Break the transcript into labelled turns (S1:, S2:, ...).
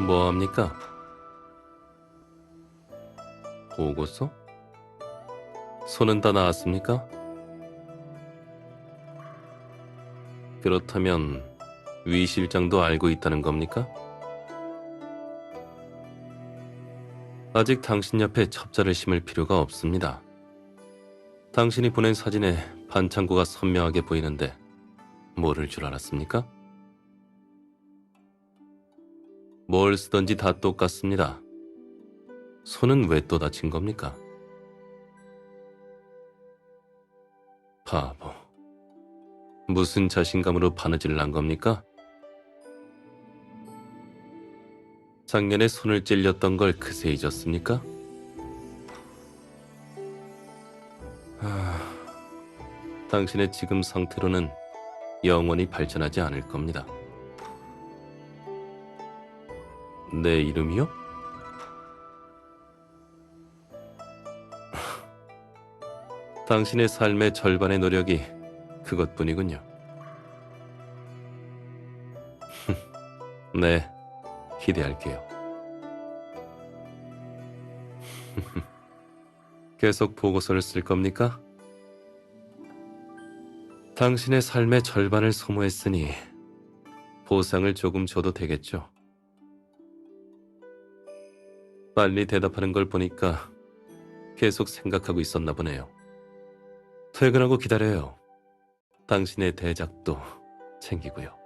S1: 뭐합니까? 보고서? 손은 다 나았습니까? 그렇다면 위 실장도 알고 있다는 겁니까? 아직 당신 옆에 첩자를 심을 필요가 없습니다. 당신이 보낸 사진에 반창고가 선명하게 보이는데 모를 줄 알았습니까? 뭘 쓰던지 다 똑같습니다. 손은 왜 또 다친 겁니까? 바보. 무슨 자신감으로 바느질을 한 겁니까? 작년에 손을 찔렸던 걸 그새 잊었습니까? 하... 당신의 지금 상태로는 영원히 발전하지 않을 겁니다. 내 이름이요? 당신의 삶의 절반의 노력이 그것뿐이군요. 네, 기대할게요. 계속 보고서를 쓸 겁니까? 당신의 삶의 절반을 소모했으니 보상을 조금 줘도 되겠죠. 빨리 대답하는 걸 보니까 계속 생각하고 있었나 보네요. 퇴근하고 기다려요. 당신의 대작도 챙기고요.